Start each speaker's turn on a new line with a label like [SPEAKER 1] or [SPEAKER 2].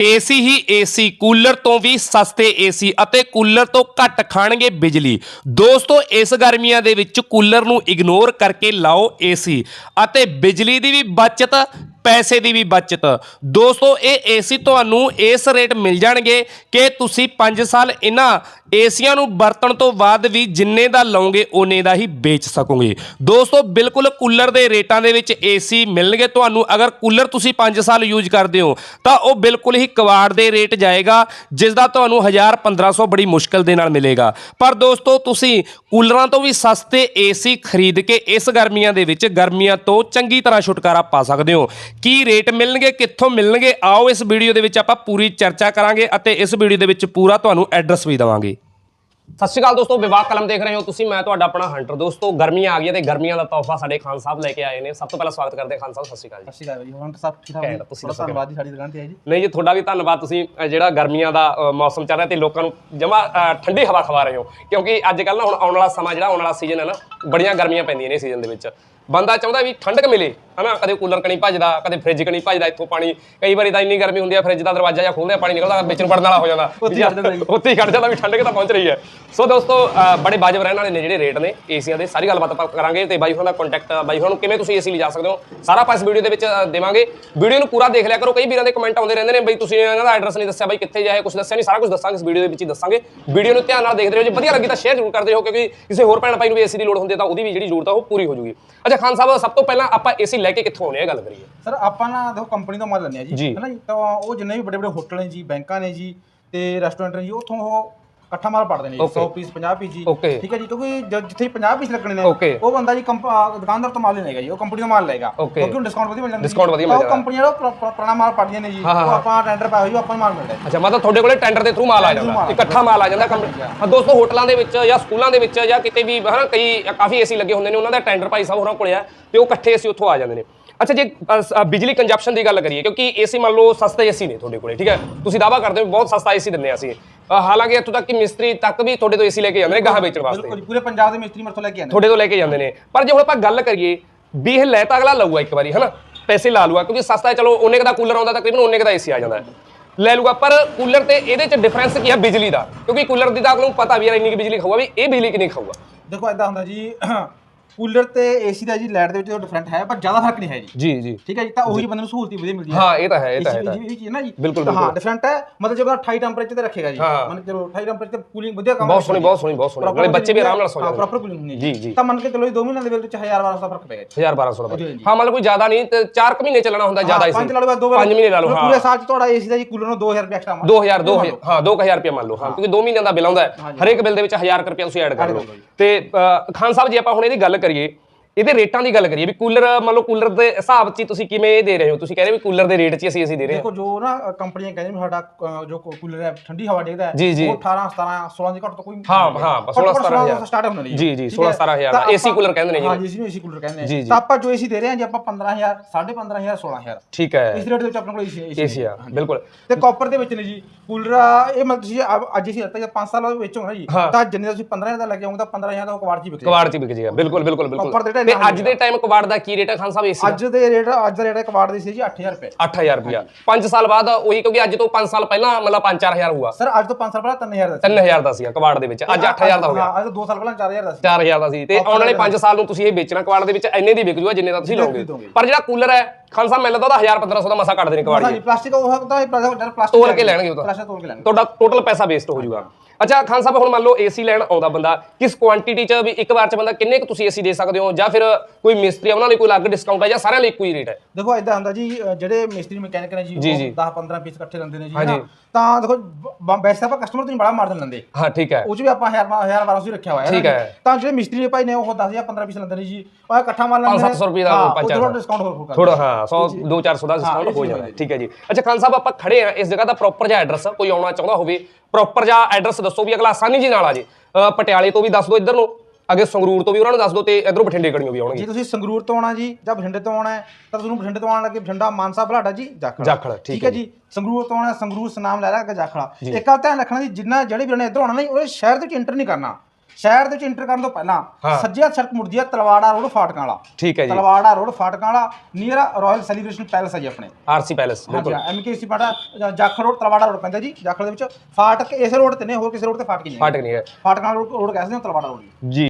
[SPEAKER 1] AC ਹੀ AC, cooler ਤੋਂ ਵੀ ਸਸਤੇ AC ਅਤੇ ਕੂਲਰ ਤੋਂ ਘੱਟ ਖਾਣਗੇ ਬਿਜਲੀ। ਦੋਸਤੋ, ਇਸ ਗਰਮੀਆਂ ਦੇ ਵਿੱਚ ਕੂਲਰ ਨੂੰ ਇਗਨੋਰ ਕਰਕੇ ਲਾਓ ਏਸੀ ਅਤੇ ਬਿਜਲੀ ਦੀ ਵੀ ਬਚਤ ਪੈਸੇ ਦੀ ਵੀ ਬਚਤ। ਦੋਸਤੋ, ਇਹ ਏਸੀ ਤੁਹਾਨੂੰ ਇਸ ਰੇਟ ਮਿਲ ਜਾਣਗੇ ਕਿ ਤੁਸੀਂ 5 ਸਾਲ ਇਹਨਾਂ ਏਸੀਆਂ ਨੂੰ ਵਰਤਣ ਤੋਂ ਬਾਅਦ ਵੀ ਜਿੰਨੇ ਦਾ ਲਓਗੇ ਓਨੇ ਦਾ ਹੀ ਵੇਚ ਸਕੋਗੇ। ਦੋਸਤੋ, ਬਿਲਕੁਲ ਕੂਲਰ ਦੇ ਰੇਟਾਂ ਦੇ ਵਿੱਚ ਏਸੀ ਮਿਲਣਗੇ ਤੁਹਾਨੂੰ। ਅਗਰ ਕੂਲਰ ਤੁਸੀਂ 5 ਸਾਲ ਯੂਜ਼ ਕਰਦੇ ਹੋ, ਤਾਂ ਉਹ ਬਿਲਕੁਲ ਹੀ ਕਵਾੜ ਦੇ ਰੇਟ ਜਾਏਗਾ, ਜਿਸ ਦਾ ਤੁਹਾਨੂੰ 1000 1500 ਬੜੀ ਮੁਸ਼ਕਲ ਦੇ ਨਾਲ ਮਿਲੇਗਾ। ਪਰ ਦੋਸਤੋ, ਤੁਸੀਂ ਕੂਲਰਾਂ ਤੋਂ ਵੀ ਸਸਤੇ ਏਸੀ ਖਰੀਦ ਕੇ ਇਸ ਗਰਮੀਆਂ ਦੇ ਵਿੱਚ ਗਰਮੀਆਂ ਤੋਂ ਚੰਗੀ ਤਰ੍ਹਾਂ ਛੁਟਕਾਰਾ ਪਾ ਸਕਦੇ ਹੋ। ਕੀ ਰੇਟ ਮਿਲਣਗੇ ਕਿੱਥੋਂ ਮਿਲਣਗੇ ਆਓ ਇਸ ਵੀਡੀਓ ਦੇ ਵਿੱਚ ਆਪਾਂ ਪੂਰੀ ਚਰਚਾ ਕਰਾਂਗੇ ਅਤੇ ਇਸ ਵੀਡੀਓ ਦੇ ਵਿੱਚ ਪੂਰਾ ਤੁਹਾਨੂੰ ਐਡਰੈਸ ਵੀ ਦਵਾਂਗੇ। ਸਤਿ ਸ਼੍ਰੀ ਅਕਾਲ ਦੋਸਤੋ ਵਿਵਾਹ ਕਲਮ ਦੇਖ ਰਹੇ ਹੋ ਤੁਸੀਂ ਮੈਂ ਤੁਹਾਡਾ ਆਪਣਾ ਹੰਟਰ ਦੋਸਤੋ ਗਰਮੀਆਂ ਆ ਗਈਆਂ ਤੇ ਗਰਮੀਆਂ ਦਾ ਤੋਹਫਾ ਸਾਡੇ ਖਾਨ ਸਾਹਿਬ ਲੈ ਕੇ ਆਏ ਨੇ। ਸਭ ਤੋਂ ਪਹਿਲਾਂ ਸਵਾਗਤ ਕਰਦੇ ਹਾਂ ਖਾਨ ਸਾਹਿਬ ਸਤਿ ਸ਼੍ਰੀ ਅਕਾਲ ਜੀ।
[SPEAKER 2] ਸਤਿ ਸ਼੍ਰੀ ਅਕਾਲ ਜੀ ਹੁਣ ਤਾਂ ਸਭ ਠੀਕ ਠਾਕ
[SPEAKER 1] ਤੁਸੀਂ
[SPEAKER 2] ਧੰਨਵਾਦ ਜੀ ਸਾਡੀ ਦੁਕਾਨ ਤੇ ਆਏ ਜੀ।
[SPEAKER 1] ਨਹੀਂ ਜੀ ਤੁਹਾਡਾ ਵੀ ਧੰਨਵਾਦ। ਤੁਸੀਂ ਜਿਹੜਾ ਗਰਮੀਆਂ ਦਾ ਮੌਸਮ ਚੱਲ ਰਿਹਾ ਤੇ ਲੋਕਾਂ ਨੂੰ ਜਮਾ ਠੰਡੀ ਹਵਾ ਖਵਾ ਰਹੇ ਹੋ। ਕਿਉਂਕਿ ਅੱਜ ਕੱਲ ਨਾ ਹੁਣ ਆਉਣ ਵਾਲਾ ਸਮਾਂ ਜਿਹੜਾ ਆਉਣ ਵਾਲਾ ਸੀਜ਼ਨ ਹੈ ਨਾ ਬੜੀਆਂ ਗਰਮੀਆਂ ਪੈਂਦੀਆਂ ਨੇ ਸੀਜ਼ਨ ਦੇ ਵਿੱਚ। ਬੰਦਾ ਚਾਹੁੰਦਾ ਵੀ ਠੰਡਕ ਮਿਲੇ ਹਨਾ? ਕਦੇ ਕੂਲਰ ਕਣੀ ਭੱਜਦਾ ਕਦੇ ਫ੍ਰਿਜ ਕਣੀ ਭੱਜਦਾ ਇੱਥੋਂ ਪਾਣੀ ਕਈ ਵਾਰੀ ਤਾਂ ਇੰਨੀ ਗਰਮੀ ਹੁੰਦੀ ਹੈ ਫ੍ਰਿਜ ਦਾ ਦਰਵਾਜ਼ਾ ਜਾਂ ਖੋਲਦੇ ਪਾਣੀ ਨਿਕਲਦਾ ਵਿੱਚ ਨੂੰ ਵੜਨ ਵਾਲਾ ਹੋ ਜਾਂਦਾ।
[SPEAKER 2] ਉੱਥੇ ਹੀ ਖੜ ਜਾਂਦਾ
[SPEAKER 1] ਵੀ ਠੰਡਕ ਤਾਂ ਪਹੁੰਚ ਰਹੀ ਹੈ। ਸੋ ਦੋਸਤੋ ਬੜੇ ਵਾਜਬ ਰਹਿਣ ਵਾਲੇ ਨੇ ਜਿਹੜੇ ਰੇਟ ਨੇ ਏਸੀਆਂ ਦੇ ਸਾਰੀ ਗੱਲਬਾਤ ਆਪਾਂ ਕਰਾਂਗੇ ਤੇ ਬਾਈ ਹੋਰਾਂ ਦਾ ਕੰਟੈਕਟ ਬਾਈ ਹੋਰਾਂ ਨੂੰ ਕਿਵੇਂ ਤੁਸੀਂ ਏਸੀ ਲਿਜਾ ਸਕਦੇ ਹੋ ਸਾਰਾ ਆਪਾਂ ਇਸ ਵੀਡੀਓ ਦੇ ਵਿੱਚ ਦੇਵਾਂਗੇ। ਵੀਡੀਓ ਨੂੰ ਪੂਰਾ ਦੇਖ ਲਿਆ ਕਰੋ ਕਈ ਵੀਰਾਂ ਦੇ ਕਮੈਂਟ ਆਉਂਦੇ ਰਹਿੰਦੇ ਨੇ ਬਈ ਤੁਸੀਂ ਇਹਨਾਂ ਦਾ ਐਡਰੈਸ ਨਹੀਂ ਦੱਸਿਆ ਬਾਈ ਕਿੱਥੇ ਜਾਏ ਕੁਝ ਦੱਸਿਆ ਨਹੀਂ ਸਾਰਾ ਕੁਝ ਦੱਸਾਂਗੇ ਇਸ ਵੀਡੀਓ ਦੇ ਵਿੱਚ ਹੀ ਦੱਸਾਂਗੇ। ਵੀਡੀਓ ਨੂੰ ਧਿਆਨ ਨਾਲ ਦੇਖਦੇ ਰਹੋ ਜੇ ਵਧੀਆ ਲੱਗੀ ਤਾਂ ਸ਼ੇਅਰ ਜ਼ਰੂਰ ਕਰਦੇ ਹੋ ਕਿਉਂਕਿ ਕਿਸੇ ਹੋਰ ਭੈਣ ਭਾਈ ਨੂੰ ਵੀ ਏਸੀ ਦੀ ਲੋੜ ਹੁੰਦੀ ਹੈ ਤਾਂ ਉਹਦੀ ਵੀ ਜਿਹੜੀ ਜ਼ਰੂਰਤ ਆ ਉਹ ਪੂਰੀ ਹੋ ਜੂਗੀ। ਅੱਛਾ ਖਾਨ ਸਾਹਿਬ ਸਭ ਤੋਂ ਪਹਿਲਾਂ ਆਪਾਂ ਏਸੀ ਲੈ ਕੇ ਕਿੱਥੋਂ ਆਉਣੇ ਆ ਗੱਲ ਕਰੀਏ?
[SPEAKER 2] ਸਰ ਆਪਾਂ ਨਾ ਦੇਖੋ ਕੰਪਨੀ ਤੋਂ ਮਾਲ ਲੈਂਦੇ ਆ
[SPEAKER 1] ਜੀ।
[SPEAKER 2] ਜੀ। ਹੈ ਨਾ ਜੀ? ਤਾਂ ਉਹ ਜਿੰਨੇ ਵੀ ਵੱਡੇ ਵੱਡੇ ਹੋਟਲ ਨੇ ਜੀ ਬੈਂਕਾਂ ਨੇ ਜੀ ਤੇ ਰੈਸਟੋਰੈਂਟ ਨੇ ਜੀ ਉੱਥੋਂ ਉਹ ਇਕੱਠਾ ਮਾਲ ਪੜਦੇ ਨੇ ਜੀ
[SPEAKER 1] Okay.
[SPEAKER 2] 100 ਪੀਸ 50 ਪੀਸ ਜੀ
[SPEAKER 1] Okay.
[SPEAKER 2] ਠੀਕ ਹੈ ਜੀ ਕਿਉਂਕਿ ਜ- ਜਿੱਥੇ 50 ਪੀਸ ਲੱਗਣੇ ਨੇ
[SPEAKER 1] Okay.
[SPEAKER 2] ਉਹ ਬੰਦਾ ਜੀ ਕੰਪ- ਅਹ ਦੁਕਾਨਦਾਰ ਤੋਂ ਮਾਲ ਨਹੀਂ ਲਏਗਾ ਜੀ ਉਹ ਕੰਪਨੀ ਤੋਂ ਮਾਲ ਲਏਗਾ
[SPEAKER 1] Okay.
[SPEAKER 2] ਕਿਉਂਕਿ ਉਹਨੂੰ ਡਿਸਕਾਊਂਟ ਵਧੀਆ ਮਿਲ ਜਾਂਦਾ।
[SPEAKER 1] Discount ਵਧੀਆ ਮਿਲ ਜਾਂਦਾ।
[SPEAKER 2] ਕੰਪਨੀਆਂ ਦਾ ਪੁਰਾ- ਪੁਰਾ- ਪੁਰਾਣਾ ਮਾਲ ਪੜਦੀਆਂ ਨੇ ਜੀ
[SPEAKER 1] ਹਾਂ, ਹਾਂ,
[SPEAKER 2] ਉਹ
[SPEAKER 1] ਹਾਂ।
[SPEAKER 2] ਆਪਾਂ ਟੈਂਡਰ ਪਾਇਆ ਹੋਈ ਆਪਾਂ ਨੂੰ ਮਾਲ ਮਿਲਦਾ
[SPEAKER 1] ਅੱਛਾ ਮਤਲਬ ਤੁਹਾਡੇ ਕੋਲੇ ਟੈਂਡਰ ਦੇ ਥਰੂ ਮਾਲ ਆ ਜਾਂਦਾ ਇਕੱਠਾ ਮਾਲ ਆ ਜਾਂਦਾ ਕੰਪ- ਹਾਂ, ਦੋਸਤੋ ਹੋਟਲਾਂ ਦੇ ਵਿੱਚ ਜਾਂ ਸਕੂਲਾਂ ਦੇ ਵਿੱਚ ਜਾਂ ਕਿਤੇ ਵੀ ਹਨਾ ਕਈ ਕਾਫੀ ਏਸੀ ਲੱਗੇ ਹੁੰਦੇ ਨੇ ਉਹਨਾਂ ਦਾ ਟੈਂਡਰ ਭਾਈ ਸਾਹਿਬ ਹੋਰਾਂ ਕੋਲੇ ਆ ਤੇ ਉਹ ਇਕੱਠੇ ਏਸੀ ਉੱਥੋਂ ਆ ਜਾਂਦੇ ਨੇ ਅੱਛਾ ਜੇ ਬਿਜਲੀ ਕੰਜਪਸ਼ਨ ਦੀ ਗੱਲ ਕਰੀਏ ਕਿਉਂਕਿ ਏਸੀ ਮੰਨ ਲਓ ਸਸਤੇ ਏਸੀ ਨੇ ਤੁਹਾਡੇ ਕੋਲੇ ਠੀਕ ਹੈ? ਤੁਸੀਂ ਦਾਵਾ ਕਰਦੇ ਹੋ ਬਹੁਤ ਸਸਤਾ ਏਸੀ ਦਿੰਦੇ ਆ ਅਸੀਂ। ਹਾਲਾਂਕਿ ਇੱਥੋਂ ਤੱਕ ਕਿ ਮਿਸਤਰੀ ਤੱਕ ਵੀ ਤੁਹਾਡੇ ਤੋਂ ਏਸੀ ਲੈ ਕੇ ਜਾਂਦੇ ਨੇ ਗਾਹਾਂ ਵੇਚਣ ਵਾਸਤੇ।
[SPEAKER 2] ਬਿਲਕੁਲ ਪੂਰੇ ਪੰਜਾਬ ਦੇ ਮਿਸਤਰੀ ਮਰਥੋਂ ਲੈ ਕੇ ਆਉਂਦੇ
[SPEAKER 1] ਤੁਹਾਡੇ ਤੋਂ ਲੈ ਕੇ ਜਾਂਦੇ ਨੇ। ਪਰ ਜੇ ਹੁਣ ਆਪਾਂ ਗੱਲ ਕਰੀਏ ਵੀ ਇਹ ਲੈ ਤਾਂ ਅਗਲਾ ਲਊਗਾ ਇੱਕ ਵਾਰੀ ਹਨਾ? ਪੈਸੇ ਲਾ ਲੂਗਾ ਕਿਉਂਕਿ ਸਸਤਾ ਹੈ ਚਲੋ ਉਹਨੇ ਕੁ ਦਾ ਕੂਲਰ ਆਉਂਦਾ ਤਕਰੀਬਨ ਉਹਨੇ ਕੁ ਦਾ ਏਸੀ ਆ ਜਾਂਦਾ। ਲੈ ਲੂਗਾ ਪਰ ਕੂਲਰ ਤੇ ਇਹਦੇ ਚ ਡਿਫਰੈਂਸ ਕੀ ਹੈ ਬਿਜਲੀ ਦਾ? ਕਿਉਂਕਿ ਕੂਲਰ ਦੀ ਤਾਂ ਅਗਲੇ ਨੂੰ ਪਤਾ ਵੀ ਯਾਰ ਇੰਨੀ ਕੁ ਬਿਜਲੀ ਖਾਊਗਾ ਵੀ ਇਹ ਬਿਜਲੀ ਕਿੰਨੀ ਖਾਊਗਾ?
[SPEAKER 2] ਦੇਖੋ ਐਦਾਂ ਹੁੰਦਾ ਜੀ ਕੂਲਰ ਤੇ ਏਸੀ ਦਾ ਜੀ ਲਾਈਟ ਦੇ ਵਿੱਚ ਡਿਫਰੈਂਟ ਹੈ ਪਰ ਜ਼ਿਆਦਾ ਫ਼ਰਕ ਨਹੀਂ ਹੈ ਜੀ।
[SPEAKER 1] ਜੀ ਜੀ।
[SPEAKER 2] ਠੀਕ ਹੈ ਜੀ ਤਾਂ ਉਹੀ ਬੰਦੇ ਨੂੰ ਸਹੂਲਤ ਵਧੀਆ ਮਿਲਦੀ ਹੈ।
[SPEAKER 1] ਹਾਂ ਇਹ ਤਾਂ ਹੈ ਇਹ ਤਾਂ ਹੈ ਇਹ
[SPEAKER 2] ਚੀਜ਼ ਨਾ ਜੀ।
[SPEAKER 1] ਬਿਲਕੁਲ,
[SPEAKER 2] ਹਾਂ। ਡਿਫਰੈਂਟ ਹੈ। ਮਤਲਬ ਜੇ ਬੰਦਾ 28 ਟੈਂਪਰੇਚਰ ਤੇ ਰੱਖੇਗਾ ਜੀ। ਮੰਨ ਕੇ ਚਲੋ 28 ਟੈਂਪਰੇਚਰ ਤੇ ਕੂਲਿੰਗ ਵਧੀਆ ਕੰਮ
[SPEAKER 1] ਬਹੁਤ ਸੋਹਣੀ ਬਹੁਤ ਸੋਹਣੀ ਬਹੁਤ ਸੋਹਣੀ। ਨਾਲੇ ਬੱਚੇ ਵੀ ਆਰਾਮ ਨਾਲ ਸੌ ਜਾਂਦੇ
[SPEAKER 2] ਪ੍ਰੋਪਰ ਕੂਲਿੰਗ ਹੁੰਦੀ
[SPEAKER 1] ਜੀ, ਜੀ।
[SPEAKER 2] ਤਾਂ ਮੰਨ ਕੇ ਚਲੋ ਇਹ 2 ਮਹੀਨਿਆਂ ਦੇ ਵਿੱਚ 1000 1200 ਦਾ ਫ਼ਰਕ ਪਏਗਾ ਜੀ
[SPEAKER 1] 1000 1200 ਦਾ
[SPEAKER 2] ਜੀ। ਜੀ।
[SPEAKER 1] ਹਾਂ ਮਤਲਬ ਕੋਈ ਜ਼ਿਆਦਾ ਨਹੀਂ ਤੇ 4 ਕੁ ਮਹੀਨੇ ਚੱਲਣਾ ਹੁੰਦਾ ਜ਼ਿਆਦਾ
[SPEAKER 2] ਪੰਜ
[SPEAKER 1] ਏਸੀ
[SPEAKER 2] ਲਾ ਲਓ ਦੋ
[SPEAKER 1] 5 ਮਹੀਨੇ ਲਾ ਲਓ ਹਾਂ।
[SPEAKER 2] ਪੂਰੇ ਸਾਲ ਚ ਤੁਹਾਡਾ ਏਸੀ ਦਾ ਜੀ ਕੂਲਰ ਨੂੰ 2000 ਰੁਪਏ ਐਕਸਟਰਾ
[SPEAKER 1] 2000 2000 ਹਾਂ 2000 ਰੁਪਏ ਮੰਨ ਲਓ ਹਾਂ ਕਿਉਂਕਿ 2 ਮਹੀਨਿਆਂ ਦਾ ਬਿੱਲ ਆਉਂਦਾ ਹੈ। ਹਰੇਕ ਬਿੱਲ ਦੇ ਵਿੱਚ 1000 ਰੁਪਏ ਤੁਸੀਂ ਐਡ ਕਰ ਲਓ। ਤੇ ਖਾਨ ਸਾਹਿਬ ਜੀ ਆਪਾਂ ਹੁਣ ਇਹਦੀ ਗੱਲ ਕਰੀਏ। ਇਹਦੇ ਰੇਟਾਂ ਦੀ ਗੱਲ ਕਰੀਏ ਵੀ ਕੂਲਰ ਮੰਨ ਲਓ ਕੂਲਰ ਦੇ ਹਿਸਾਬ 'ਚ ਹੀ ਤੁਸੀਂ ਕਿਵੇਂ ਇਹ ਦੇ ਰਹੇ ਹੋ? ਤੁਸੀਂ ਕਹਿ ਰਹੇ ਵੀ ਕੂਲਰ ਦੇ ਰੇਟ 'ਚ ਹੀ ਅਸੀਂ ਅਸੀਂ ਦੇ ਰਹੇ ਹਾਂ।
[SPEAKER 2] ਦੇਖੋ ਜੋ ਨਾ ਕੰਪਨੀਆਂ ਕਹਿੰਦੇ ਨੇ ਸਾਡਾ ਜੋ ਕੂਲਰ ਹੈ ਠੰਡੀ ਹਵਾ ਡੇਗਦਾ ਹੈ
[SPEAKER 1] ਜੀ, ਜੀ।
[SPEAKER 2] ਉਹ 18 17 16 ਦੀ ਘੱਟ ਤੋਂ ਕੋਈ
[SPEAKER 1] ਹਾਂ, ਹਾਂ, 16 17
[SPEAKER 2] ਸਟਾਰਟ ਹੁੰਦਾ
[SPEAKER 1] ਜੀ, ਜੀ, 16 17
[SPEAKER 2] ਤਾਂ
[SPEAKER 1] AC
[SPEAKER 2] ਆਪਾਂ-
[SPEAKER 1] ਕੂਲਰ ਕਹਿੰਦੇ ਨੇ
[SPEAKER 2] ਹਾਂ
[SPEAKER 1] ਜਿਹਨੂੰ।
[SPEAKER 2] ਜੀ ਜਿਹਨੂੰ ਏਸੀ ਕੂਲਰ ਕਹਿੰਦੇ
[SPEAKER 1] ਜੀ,
[SPEAKER 2] ਨੇ।
[SPEAKER 1] ਜੀ।
[SPEAKER 2] ਤਾਂ ਆਪਾਂ ਜੋ ਏਸੀ ਦੇ ਰਹੇ ਹਾਂ ਜੀ ਆਪਾਂ 15000 15500 16000
[SPEAKER 1] ਠੀਕ ਹੈ।
[SPEAKER 2] ਇਸ ਰੇਟ ਦੇ ਵਿੱਚ ਆਪਣੇ ਕੋਲ ਏਸੀ
[SPEAKER 1] ਏਸੀ ਆ ਬਿਲਕੁਲ।
[SPEAKER 2] ਤੇ ਕਾਪਰ ਦੇ ਵਿੱਚ ਨੇ ਜੀ ਕੂਲਰ ਇਹ ਮਤਲਬ ਤੁਸੀਂ ਅੱਜ ਅਸੀਂ ਲੱਤਾ ਜਾਂ 5 ਸਾਲਾਂ ਦੇ ਵਿੱਚ ਹੋਣਾ ਜੀ
[SPEAKER 1] ਹਾਂ।
[SPEAKER 2] ਤਾਂ ਜਿੰਨੇ ਤੁਸੀਂ 15000 ਦਾ ਲੈ ਕੇ ਆਉਂਗੇ ਤਾਂ 15000 ਦਾ ਉਹ ਕਵਾੜ ਚ ਹੀ ਵਿਕੇਗਾ
[SPEAKER 1] ਕਵਾੜ 'ਚ ਵਿਕ ਜੇਗਾ ਬਿਲਕੁਲ ਬਿਲਕੁਲ ਬਿਲਕੁਲ।
[SPEAKER 2] ਦੇ
[SPEAKER 1] ਤੇ ਅੱਜ ਦੇ ਟਾਈਮ ਕਵਾੜ ਦਾ ਕੀ ਰੇਟ ਹੈ ਖਾਨ ਸਾਹਿਬ ਏਸੀ
[SPEAKER 2] ਅੱਜ ਦੇ ਰੇਟ ਅੱਜ ਦਾ ਰੇਟ ਹੈ ਕਵਾੜ ਦੀ ਸੀ ਜੀ 8000 ਰੁਪਏ।
[SPEAKER 1] 8000 ਰੁਪਿਆ 5 ਸਾਲ ਬਾਅਦ ਉਹੀ ਕਿਉਂਕਿ ਅੱਜ ਤੋਂ 5 ਸਾਲ ਪਹਿਲਾਂ ਮਤਲਬ 5-4000 ਹੋਊਗਾ।
[SPEAKER 2] ਸਰ ਅੱਜ ਤੋਂ 5 ਸਾਲ ਪਹਿਲਾਂ 3000 ਦਾ ਸੀ।
[SPEAKER 1] 3000 ਦਾ ਸੀਗਾ ਕਵਾੜ ਦੇ ਵਿੱਚ। ਅੱਜ 8000 ਦਾ ਹੋ ਗਿਆ।
[SPEAKER 2] ਹਾਂ ਅੱਜ ਤੋਂ 2 ਸਾਲ ਪਹਿਲਾਂ 4000 ਦਾ ਸੀ।
[SPEAKER 1] 4000 ਦਾ ਸੀ। ਤੇ ਆਉਣ ਵਾਲੇ 5 ਸਾਲ ਨੂੰ ਤੁਸੀਂ ਇਹ ਵੇਚਣਾ ਕਵਾੜ ਦੇ ਵਿੱਚ ਇੰਨੇ ਦੀ ਵਿਕ ਜੂਗਾ ਜਿੰਨੇ ਦਾ ਤੁਸੀਂ ਲਓਗੇ। ਪਰ ਜਿਹੜਾ ਕੂਲਰ ਹੈ ਖਾਨ ਸਾਹਿਬ ਮੈਨੂੰ ਲੱਗਦਾ ਉਹਦਾ 1000 1500 ਦਾ ਮਸਾ ਕੱਢ ਦੇਣੇ ਕਵਾੜ
[SPEAKER 2] ਹਾਂਜੀ ਪਲਾਸਟਿਕ ਉਹ ਤਾਂ ਪਲਾਸਟਿਕ
[SPEAKER 1] ਤੋਲ ਕੇ ਲੈਣਗੇ ਉਹ ਤਾਂ।
[SPEAKER 2] ਪਲਾਸਟਿਕ ਤੋਲ ਕੇ ਲੈਣਗੇ।
[SPEAKER 1] ਤੁਹਾਡਾ ਟੋਟਲ ਪੈਸਾ ਵੇਸਟ ਹੋ ਜਾਊਗਾ। ਅੱਛਾ ਖਾਨ ਸਾਹਿਬ ਹੁਣ ਮੰਨ ਲਓ ਏਸੀ ਲੈਣ ਆਉਂਦਾ ਬੰਦਾ ਕਿਸ ਕੁਆਂਟੀਟੀ ਚ ਵੀ ਇੱਕ ਵਾਰ ਚ ਬੰਦਾ ਕਿੰਨੇ ਕੁ ਤੁਸੀਂ ਏਸੀ ਦੇ ਸਕਦੇ ਹੋ? ਜਾਂ ਫਿਰ ਕੋਈ ਮਿਸਤਰੀ ਉਹਨਾਂ ਲਈ ਕੋਈ ਅਲੱਗ ਡਿਸਕਾਊਂਟ ਹੈ ਜਾਂ ਸਾਰਿਆਂ ਲਈ ਇੱਕੋ ਹੀ ਰੇਟ ਹੈ?
[SPEAKER 2] ਦੇਖੋ ਇਦਾਂ ਹੁੰਦਾ ਜੀ ਜਿਹੜੇ ਮਿਸਤਰੀ ਮਕੈਨਿਕ ਨੇ ਜੀ
[SPEAKER 1] ਜੀ।
[SPEAKER 2] 10 15 ਪੀਸ ਇਕੱਠੇ ਲੈਂਦੇ ਨੇ ਜੀ। ਨਾ, ਤਾਂ ਦੇਖੋ ਵੈਸੇ ਆਪਾਂ ਕਸਟਮਰ ਤੋਂ ਹੀ ਬੜਾ ਮਾਰਜਨ ਲੈਂਦੇ।
[SPEAKER 1] ਹਾਂ ਠੀਕ ਹੈ।
[SPEAKER 2] ਉਹ ਚ ਵੀ ਆਪਾਂ 1000 1000 1200 ਹੀ ਰੱਖਿਆ ਹੋਇਆ
[SPEAKER 1] ਠੀਕ
[SPEAKER 2] ਨਾ
[SPEAKER 1] ਹੈ।
[SPEAKER 2] ਤਾਂ ਜਿਹੜੇ ਮਿਸਤਰੀ ਭਾਈ ਨੇ ਉਹ 10 ਜਾਂ 15 ਪੀਸ ਲੈਂਦੇ ਨੇ ਜੀ। ਉਹ ਇਕੱਠਾ ਮਾਲ ਲੈਂਦੇ
[SPEAKER 1] 500 ਰੁਪਏ ਦਾ
[SPEAKER 2] ਹਾਂ,
[SPEAKER 1] ਪੰਜ
[SPEAKER 2] ਉਹ ਥੋੜਾ ਡਿਸਕਾਊਂਟ ਹੋਰ ਕਰ
[SPEAKER 1] ਥੋੜਾ ਹਾਂ 100 2 400 ਦਾ ਡਿਸਕਾਊਂਟ ਹੋ ਜਾਂਦਾ ਹੈ ਠੀਕ ਹੈ ਜੀ। ਅੱਛਾ ਖਾਨ ਸਾਹਿਬ ਆਪਾਂ ਖੜੇ ਆ ਇਸ ਜਗ੍ਹਾ ਦਾ ਪ੍ਰੋਪਰ ਜਿਹਾ ਐਡਰੈਸ ਕੋਈ ਆਉਣਾ ਚਾਹੁੰਦਾ ਹੋਵੇ ਪ੍ਰੋਪਰ ਜਿਹਾ ਐਡਰੈਸ ਦੱਸੋ ਵੀ ਅਗਲਾ ਆਸਾਨੀ ਜੀ ਨਾਲ ਆ ਜੇ। ਪਟਿਆਲੇ ਤੋਂ ਵੀ ਦੱਸ ਦਿਓ ਇੱਧਰ ਨੂੰ। ਅੱਗੇ ਸੰਗਰੂਰ ਤੋਂ ਵੀ ਉਹਨਾਂ ਨੂੰ ਦੱਸ ਦਿਓ ਤੇ ਇਧਰੋਂ ਬਠਿੰਡੇ ਕੜੀਆਂ ਵੀ ਆਉਣਗੇ
[SPEAKER 2] ਜੇ ਤੁਸੀਂ ਸੰਗਰੂਰ ਤੋਂ ਆਉਣਾ ਜੀ ਜਾਂ ਬਠਿੰਡੇ ਤੋਂ ਆਉਣਾ ਹੈ ਤਾਂ ਤੁਹਾਨੂੰ ਬਠਿੰਡੇ ਤੋਂ ਆਉਣ ਲੱਗੇ ਬਠਿੰਡਾ ਮਾਨਸਾ ਬਲਾਡਾ ਜੀ ਜਾਖੜਾ।
[SPEAKER 1] ਠੀਕ ਹੈ
[SPEAKER 2] ਜੀ। ਸੰਗਰੂਰ ਤੋਂ ਆਉਣਾ ਸੰਗਰੂਰ ਸਨਾਮ ਲੈ ਰਿਹਾ ਕਿ ਜਾਖੜਾ। ਇੱਕ ਗੱਲ ਧਿਆਨ ਰੱਖਣਾ ਜੀ ਜਿੰਨਾ ਜਿਹੜੇ ਵੀ ਨੇ ਇਧਰੋਂ ਆਉਣਾ ਨਹੀਂ ਉਹ ਸ਼ਹਿਰ ਦੇ ਵਿੱਚ ਇੰਟਰ ਨਹੀਂ ਕਰਨਾ। ਸ਼ਹਿਰ ਦੇ ਵਿੱਚ ਐਂਟਰ ਕਰਨ ਤੋਂ ਪਹਿਲਾਂ
[SPEAKER 1] ਹਾਂ।
[SPEAKER 2] ਸੱਜੇ ਹੱਥ ਸੜਕ ਮੁੜਦੀ ਹੈ ਤਲਵਾੜਾ ਰੋਡ ਫਾਟਕਾਂ ਵਾਲਾ।
[SPEAKER 1] ਠੀਕ ਹੈ ਜੀ।
[SPEAKER 2] ਤਲਵਾੜਾ ਰੋਡ ਫਾਟਕਾਂ ਵਾਲਾ ਨੀਅਰ ਰਾਇਲ ਸੈਲੀਬ੍ਰੇਸ਼ਨ ਪੈਲਸ ਹੈ ਜੀ ਆਪਣੇ
[SPEAKER 1] ਆਰਸੀ ਪੈਲਸ
[SPEAKER 2] ਹਾਂਜੀ ਐਮਕੇਸੀ ਪਾਟਾ ਜਾਖਲ ਰੋਡ ਤਲਵਾੜਾ ਰੋਡ ਪੈਂਦਾ ਜੀ ਜਾਖਲ ਦੇ ਵਿੱਚ। ਫਾਟਕ ਇਸ ਰੋਡ ਤੇ ਨੇ ਹੋਰ ਕਿਸੇ ਰੋਡ ਤੇ ਫਾਟਕ ਨਹੀਂ ਹੈ।
[SPEAKER 1] ਫਾਟਕ ਨਹੀਂ ਹੈ।
[SPEAKER 2] ਫਾਟਕਾਂ ਰੋਡ ਕਹਿ ਸਕਦੇ ਹਾਂ ਤਲਵਾੜਾ ਰੋਡ
[SPEAKER 1] ਜੀ।